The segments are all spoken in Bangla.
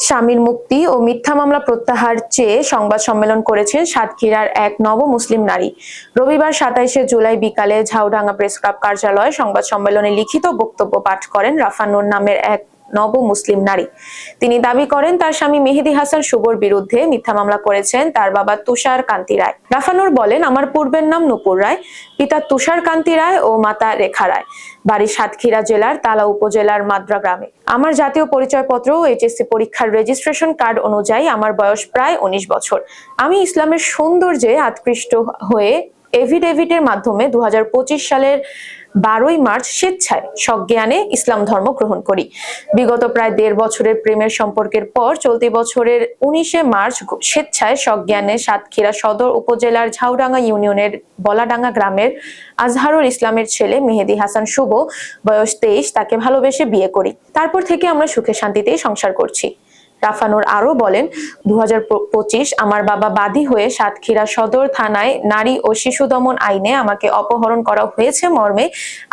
স্বামীর মুক্তি ও মিথ্যা মামলা প্রত্যাহার চেয়ে সংবাদ সম্মেলন করেছেন সাতক্ষীরার এক নব মুসলিম নারী। রবিবার সাতাইশে জুলাই বিকালে ঝাউডাঙ্গা প্রেস ক্লাব কার্যালয়ে সংবাদ সম্মেলনে লিখিত বক্তব্য পাঠ করেন রাফানুর নামের এক নব মুসলিম নারী। তিনি দাবি করেন, তার স্বামী মেহেদি হাসান শুভর বিরুদ্ধে মিথ্যা মামলা করেছেন, তার বাবা তুষার কান্তি রায়। রাফানুর বলেন, আমার পূর্বের নাম নুপুর রায়, পিতা তুষার কান্তি রায় ও মাতা রেখা রায়। বাড়ি সাতক্ষীরা জেলার তালা উপজেলার মাদ্রা গ্রামে। আমার জাতীয় পরিচয়পত্র ও এইচএসসি পরীক্ষার রেজিস্ট্রেশন কার্ড অনুযায়ী আমার বয়স প্রায় উনিশ বছর। আমি ইসলামের সৌন্দর্যে আকৃষ্ট হয়ে এভিডেভিটের মাধ্যমে দুহাজার পঁচিশ সালের বারোই মার্চ স্বেচ্ছায় সজ্ঞানে ইসলাম ধর্ম গ্রহণ করি। বিগত প্রায় দেড় বছরের প্রেমের সম্পর্কের পর চলতি বছরের উনিশে মার্চ স্বেচ্ছায় সজ্ঞানে সাতক্ষীরা সদর উপজেলার ঝাউডাঙ্গা ইউনিয়নের বলাডাঙ্গা গ্রামের আজহারুল ইসলামের ছেলে মেহেদি হাসান শুভ বয়স তেইশ, তাকে ভালোবেসে বিয়ে করি। তারপর থেকে আমরা সুখে শান্তিতেই সংসার করছি। রাফানুর আরও বলেন দু হাজার পঁচিশ আমার বাবা বাদী হয়ে সাতক্ষীরা সদর থানায় নারী ও শিশু দমন আইনে আমাকে অপহরণ করা হয়েছে মর্মে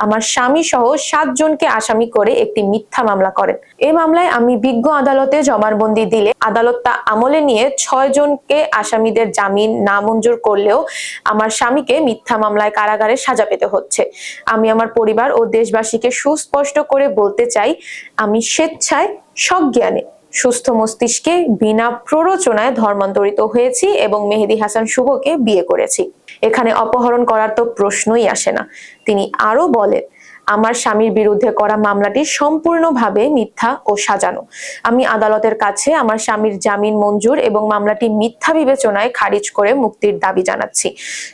আমার স্বামী সহ সাতজনকে আসামি করে একটি মিথ্যা মামলা করেন। এ মামলায় আমি বিজ্ঞ আদালতে জবানবন্দি দিলে আদালত তা আমলে নিয়ে ছয় জনকে আসামিদের জামিন নামঞ্জুর করলেও আমার স্বামীকে মিথ্যা মামলায় কারাগারে সাজা পেতে হচ্ছে। আমি আমার পরিবার ও দেশবাসীকে সুস্পষ্ট করে বলতে চাই, আমি স্বেচ্ছায় সজ্ঞানে সুস্থ মস্তিষ্কে বিনা প্ররোচনায় ধর্মান্তরিত হয়েছি এবং মেহেদি হাসান শুভকে বিয়ে করেছি। এখানে অপহরণ করার তো প্রশ্নই আসে না। তিনি আরও বলেন, আমার স্বামীর বিরুদ্ধে করা মামলাটি সম্পূর্ণভাবে মিথ্যা ও সাজানো। আমি আদালতের কাছে আমার স্বামীর জামিন মঞ্জুর এবং মামলাটি মিথ্যা বিবেচনায় খারিজ করে মুক্তির দাবি জানাচ্ছি।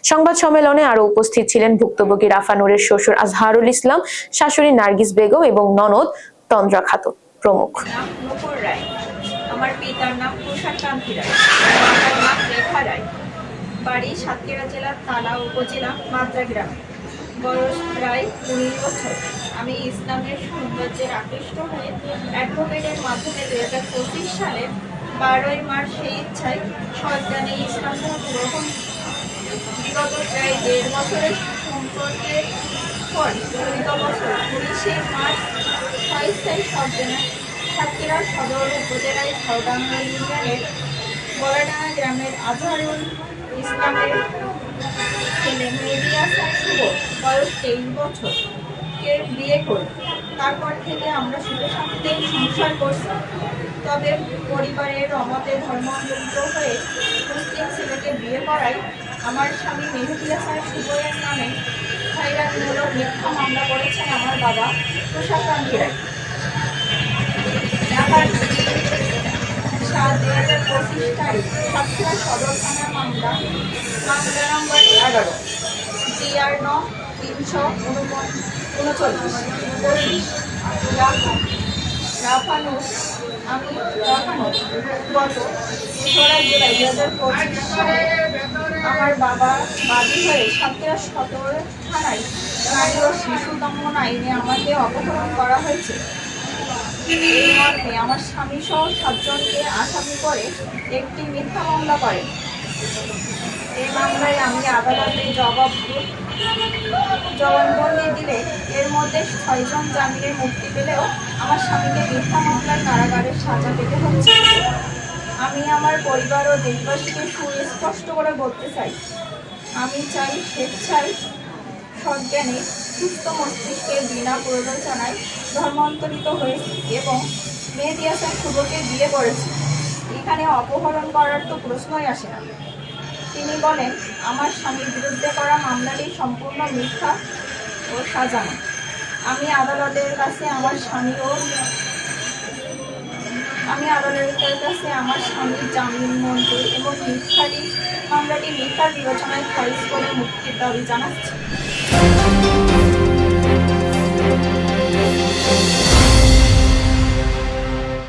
সংবাদ সম্মেলনে আরও উপস্থিত ছিলেন ভুক্তভোগী রাফানুরের শ্বশুর আজহারুল ইসলাম, শাশুড়ি নার্গিস বেগম এবং ননদ তন্দ্রা খাতুন। প্রমুখ। আমার পিতার নাম তুষার কান্তি রায়। মাতার নাম রেখা রায়। বাড়ি সাতক্ষীরা জেলার তালা উপজেলা, মাদ্রা গ্রাম। বয়স প্রায় উনিশ বছর। আমি ইসলামের সৌন্দর্যের আকৃষ্ট হয়ে অ্যাডভোকেটের মাধ্যমে দু হাজার পঁচিশ সালে বারোই মার্চ সেই ইচ্ছায় সজ্ঞানে ইসলাম ধর্ম গ্রহণ। বিগত প্রায় দেড় বছরের সম্পর্কের পর চলিত বছর উনিশে মার্চ স্থায়ী সজ্ঞানে সাতক্ষীরা সদর উপজেলায় ঝাউডাঙ্গা ইউনিয়নের বলাডাঙ্গা গ্রামের আজহারুল ইসলামের ছেলে মেহেদিয়া শুভ বয়স তেইশ বছর। কে বিয়ে করি তারপর থেকে আমরা সুখে শান্তিতে সংসার করছি। তবে পরিবারের অমতে ধর্মান্তরিত হয়ে মুসলিম ছেলেকে বিয়ে করায় আমার স্বামী মেহেদি হাসান শুভয়ের নামে খাইরাতমূলক মিথ্যা মামলা করেছেন আমার বাবা প্রশাসনকে। সাত দু হাজার পঁচিশ তারিখ সাতক্ষীরা সদর থানা মামলা মামলা নম্বর এগারো, জিআর ন তিনশো উনচল্লিশ রাফা রাফানু আমি রাফানু গত তেসরা জুলাই দু হাজার আমার বাবা বাদী হয়ে সাতক্ষীরা সদর থানায় নারী ও শিশু দমন আইনে আমাকে অপহরণ করা হয়েছে এই মর্মে আমার স্বামী সহ সাতজনকে আসামি করে একটি মিথ্যা মামলা করেন এই মামলায় আমি আদালতে জবাব জবানবন্দি দিলে এর মধ্যে ছয়জন জামিনে মুক্তি পেলেও আমার স্বামীকে মিথ্যা মামলার কারাগারে সাজা পেতে হচ্ছে। আমি আমার পরিবার ও দেশবাসীকে সুস্পষ্ট করে বলতে চাই, আমি চাই স্বেচ্ছায়, সজ্ঞানে, সুস্থ মস্তিষ্কে বিনা প্ররোচনায় ধর্মান্তরিত হয়েছি এবং মেহেদি হাসান শুভকে বিয়ে করেছি। এখানে অপহরণ করার তো প্রশ্নই আসে না। তিনি বলেন, আমার স্বামীর বিরুদ্ধে করা মামলাটি সম্পূর্ণ মিথ্যা ও সাজানো। আমি আদালতের কাছে আমার স্বামী ও আমি আদালতের কাছে আমার স্বামীর জামিন মঞ্জুর এবং মিথ্যারি মামলাটি মিথ্যার বিবেচনায় খারিজ করে মুক্তির দাবি জানাচ্ছি।